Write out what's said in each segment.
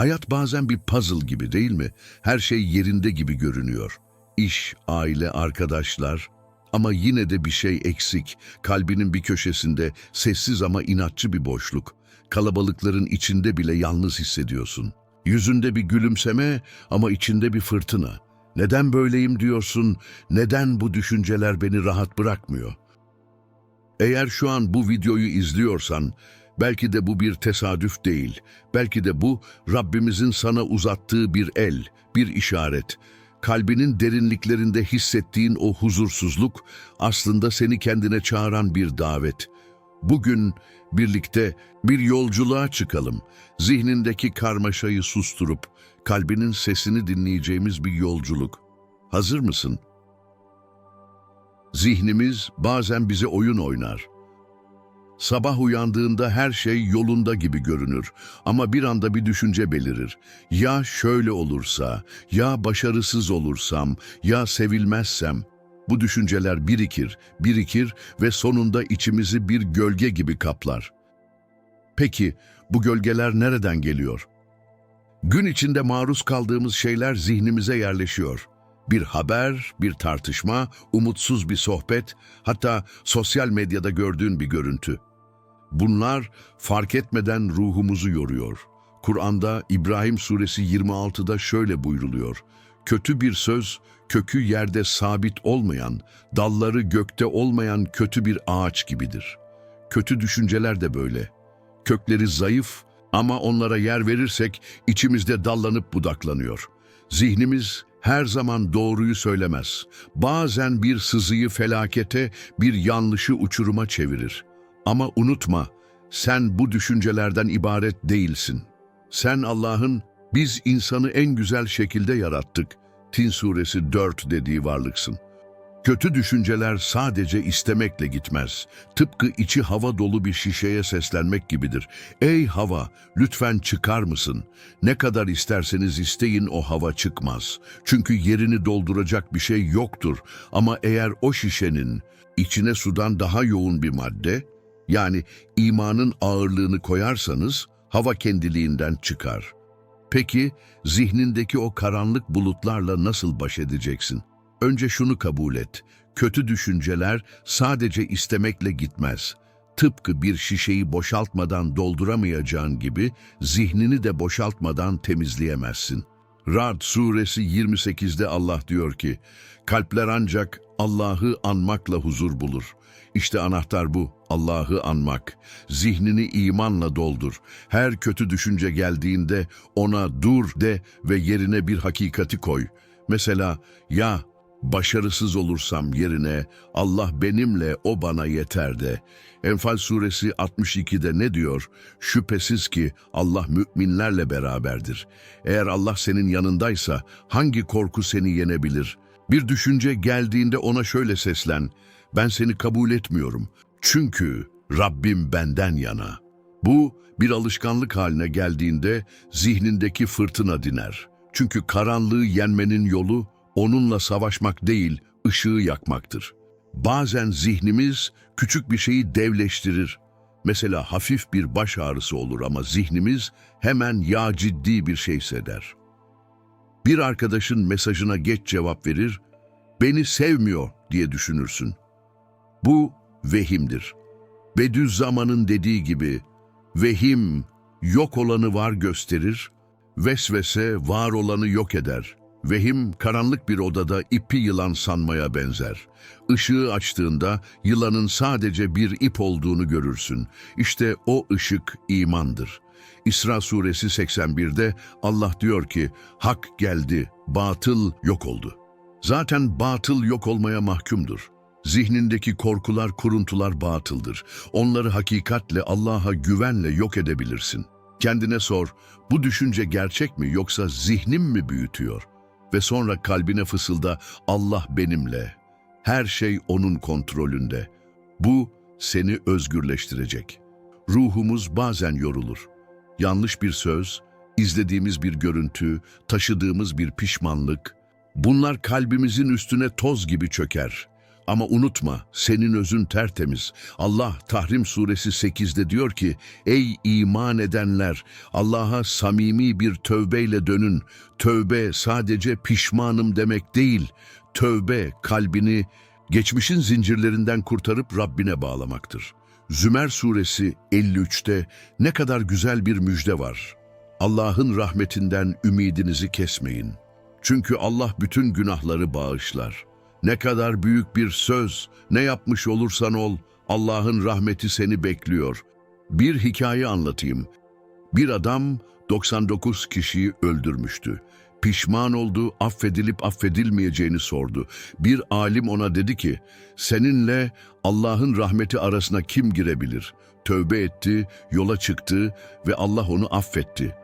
Hayat bazen bir puzzle gibi değil mi? Her şey yerinde gibi görünüyor. İş, aile, arkadaşlar ama yine de bir şey eksik. Kalbinin bir köşesinde sessiz ama inatçı bir boşluk. Kalabalıkların içinde bile yalnız hissediyorsun. Yüzünde bir gülümseme ama içinde bir fırtına. Neden böyleyim diyorsun? Neden bu düşünceler beni rahat bırakmıyor? Eğer şu an bu videoyu izliyorsan, belki de bu bir tesadüf değil. Belki de bu Rabbimizin sana uzattığı bir el, bir işaret. Kalbinin derinliklerinde hissettiğin o huzursuzluk aslında seni kendine çağıran bir davet. Bugün birlikte bir yolculuğa çıkalım. Zihnindeki karmaşayı susturup kalbinin sesini dinleyeceğimiz bir yolculuk. Hazır mısın? Zihnimiz bazen bize oyun oynar. Sabah uyandığında her şey yolunda gibi görünür ama bir anda bir düşünce belirir. Ya şöyle olursa, ya başarısız olursam, ya sevilmezsem. Bu düşünceler birikir, birikir ve sonunda içimizi bir gölge gibi kaplar. Peki bu gölgeler nereden geliyor? Gün içinde maruz kaldığımız şeyler zihnimize yerleşiyor. Bir haber, bir tartışma, umutsuz bir sohbet, hatta sosyal medyada gördüğün bir görüntü. Bunlar fark etmeden ruhumuzu yoruyor. Kur'an'da İbrahim suresi 26'da şöyle buyruluyor. Kötü bir söz, kökü yerde sabit olmayan, dalları gökte olmayan kötü bir ağaç gibidir. Kötü düşünceler de böyle. Kökleri zayıf ama onlara yer verirsek içimizde dallanıp budaklanıyor. Zihnimiz her zaman doğruyu söylemez. Bazen bir sızıyı felakete, bir yanlışı uçuruma çevirir. Ama unutma, sen bu düşüncelerden ibaret değilsin. Sen Allah'ın biz insanı en güzel şekilde yarattık. Tin suresi 4 dediği varlıksın. Kötü düşünceler sadece istemekle gitmez. Tıpkı içi hava dolu bir şişeye seslenmek gibidir. Ey hava, lütfen çıkar mısın? Ne kadar isterseniz isteyin o hava çıkmaz. Çünkü yerini dolduracak bir şey yoktur. Ama eğer o şişenin içine sudan daha yoğun bir madde, yani imanın ağırlığını koyarsanız hava kendiliğinden çıkar. Peki zihnindeki o karanlık bulutlarla nasıl baş edeceksin? Önce şunu kabul et. Kötü düşünceler sadece istemekle gitmez. Tıpkı bir şişeyi boşaltmadan dolduramayacağın gibi zihnini de boşaltmadan temizleyemezsin. Ra'd suresi 28'de Allah diyor ki, kalpler ancak Allah'ı anmakla huzur bulur. İşte anahtar bu, Allah'ı anmak. Zihnini imanla doldur. Her kötü düşünce geldiğinde ona dur de ve yerine bir hakikati koy. Mesela, ya başarısız olursam yerine Allah benimle o bana yeter de. Enfal suresi 62'de ne diyor? Şüphesiz ki Allah müminlerle beraberdir. Eğer Allah senin yanındaysa hangi korku seni yenebilir? Bir düşünce geldiğinde ona şöyle seslen. Ben seni kabul etmiyorum. Çünkü Rabbim benden yana. Bu bir alışkanlık haline geldiğinde zihnindeki fırtına diner. Çünkü karanlığı yenmenin yolu onunla savaşmak değil, ışığı yakmaktır. Bazen zihnimiz küçük bir şeyi devleştirir. Mesela hafif bir baş ağrısı olur ama zihnimiz hemen ya ciddi bir şey hisseder. Bir arkadaşın mesajına geç cevap verir, beni sevmiyor diye düşünürsün. Bu vehimdir. Bediüzzaman'ın dediği gibi, vehim yok olanı var gösterir, vesvese var olanı yok eder. Vehim karanlık bir odada ipi yılan sanmaya benzer. Işığı açtığında yılanın sadece bir ip olduğunu görürsün. İşte o ışık imandır. İsra suresi 81'de Allah diyor ki, hak geldi, batıl yok oldu. Zaten batıl yok olmaya mahkumdur. Zihnindeki korkular, kuruntular batıldır. Onları hakikatle, Allah'a güvenle yok edebilirsin. Kendine sor, bu düşünce gerçek mi yoksa zihnim mi büyütüyor? Ve sonra kalbine fısılda, Allah benimle. Her şey O'nun kontrolünde. Bu seni özgürleştirecek. Ruhumuz bazen yorulur. Yanlış bir söz, izlediğimiz bir görüntü, taşıdığımız bir pişmanlık, bunlar kalbimizin üstüne toz gibi çöker. Ama unutma, senin özün tertemiz. Allah Tahrim suresi 8'de diyor ki, Ey iman edenler, Allah'a samimi bir tövbeyle dönün. Tövbe sadece pişmanım demek değil. Tövbe kalbini geçmişin zincirlerinden kurtarıp Rabbine bağlamaktır. Zümer suresi 53'te ne kadar güzel bir müjde var. Allah'ın rahmetinden ümidinizi kesmeyin. Çünkü Allah bütün günahları bağışlar. Ne kadar büyük bir söz, ne yapmış olursan ol, Allah'ın rahmeti seni bekliyor. Bir hikaye anlatayım. Bir adam 99 kişiyi öldürmüştü. Pişman oldu, affedilip affedilmeyeceğini sordu. Bir alim ona dedi ki, seninle Allah'ın rahmeti arasına kim girebilir? Tövbe etti, yola çıktı ve Allah onu affetti.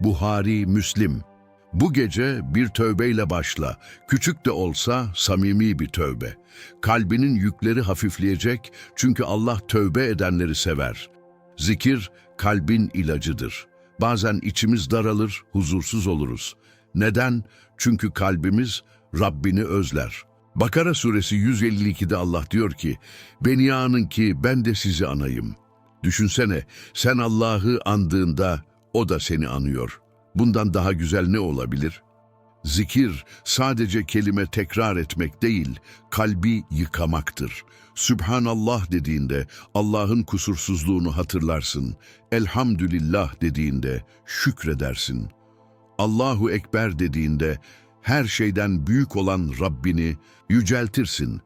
Buhari, Müslim. Bu gece bir tövbeyle başla. Küçük de olsa samimi bir tövbe. Kalbinin yükleri hafifleyecek çünkü Allah tövbe edenleri sever. Zikir kalbin ilacıdır. Bazen içimiz daralır, huzursuz oluruz. Neden? Çünkü kalbimiz Rabbini özler. Bakara suresi 152'de Allah diyor ki, Beni anın ki ben de sizi anayım. Düşünsene, sen Allah'ı andığında o da seni anıyor. Bundan daha güzel ne olabilir? Zikir sadece kelime tekrar etmek değil, kalbi yıkamaktır. Sübhanallah dediğinde Allah'ın kusursuzluğunu hatırlarsın. Elhamdülillah dediğinde şükredersin. Allahu Ekber dediğinde her şeyden büyük olan Rabbini yüceltirsin.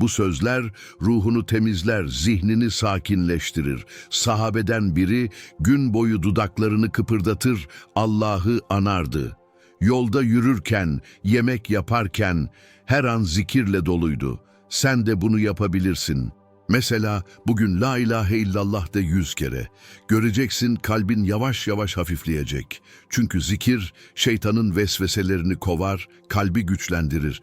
Bu sözler ruhunu temizler, zihnini sakinleştirir. Sahabeden biri gün boyu dudaklarını kıpırdatır, Allah'ı anardı. Yolda yürürken, yemek yaparken her an zikirle doluydu. Sen de bunu yapabilirsin. Mesela bugün La ilahe illallah de yüz kere. Göreceksin kalbin yavaş yavaş hafifleyecek. Çünkü zikir şeytanın vesveselerini kovar, kalbi güçlendirir.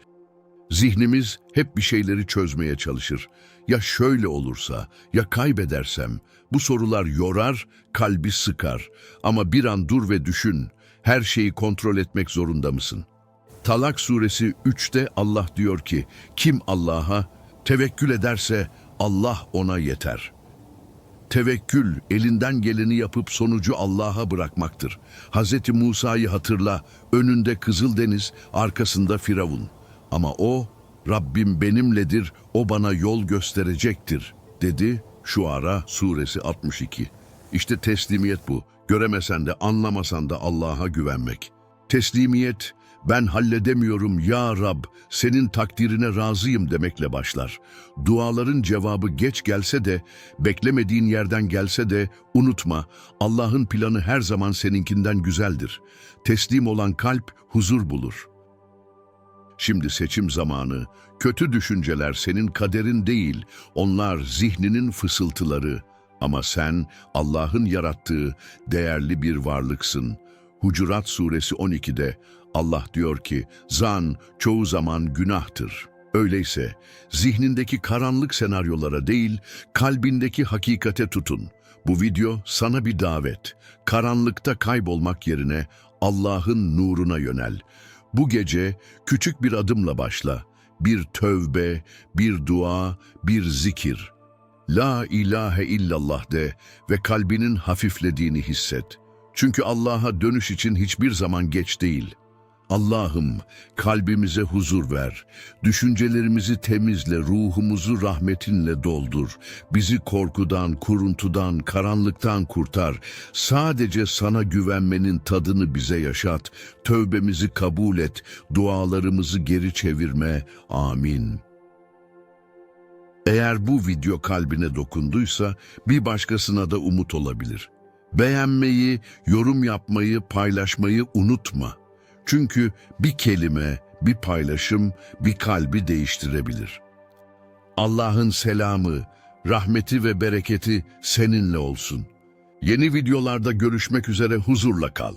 Zihnimiz hep bir şeyleri çözmeye çalışır. Ya şöyle olursa, ya kaybedersem? Bu sorular yorar, kalbi sıkar. Ama bir an dur ve düşün. Her şeyi kontrol etmek zorunda mısın? Talak suresi 3'te Allah diyor ki, kim Allah'a tevekkül ederse Allah ona yeter. Tevekkül, elinden geleni yapıp sonucu Allah'a bırakmaktır. Hz. Musa'yı hatırla, önünde Kızıldeniz, arkasında Firavun. Ama o, Rabbim benimledir, o bana yol gösterecektir, dedi Şuara suresi 62. İşte teslimiyet bu. Göremesen de anlamasan da Allah'a güvenmek. Teslimiyet, ben halledemiyorum ya Rab, senin takdirine razıyım demekle başlar. Duaların cevabı geç gelse de, beklemediğin yerden gelse de unutma, Allah'ın planı her zaman seninkinden güzeldir. Teslim olan kalp huzur bulur. Şimdi seçim zamanı. Kötü düşünceler senin kaderin değil, onlar zihninin fısıltıları. Ama sen Allah'ın yarattığı değerli bir varlıksın. Hucurat suresi 12'de Allah diyor ki, zan çoğu zaman günahtır. Öyleyse zihnindeki karanlık senaryolara değil, kalbindeki hakikate tutun. Bu video sana bir davet. Karanlıkta kaybolmak yerine Allah'ın nuruna yönel. Bu gece küçük bir adımla başla. Bir tövbe, bir dua, bir zikir. La ilahe illallah de ve kalbinin hafiflediğini hisset. Çünkü Allah'a dönüş için hiçbir zaman geç değil. Allah'ım kalbimize huzur ver. Düşüncelerimizi temizle, ruhumuzu rahmetinle doldur. Bizi korkudan, kuruntudan, karanlıktan kurtar. Sadece sana güvenmenin tadını bize yaşat. Tövbemizi kabul et, dualarımızı geri çevirme. Amin. Eğer bu video kalbine dokunduysa bir başkasına da umut olabilir. Beğenmeyi, yorum yapmayı, paylaşmayı unutma. Çünkü bir kelime, bir paylaşım bir kalbi değiştirebilir. Allah'ın selamı, rahmeti ve bereketi seninle olsun. Yeni videolarda görüşmek üzere huzurla kal.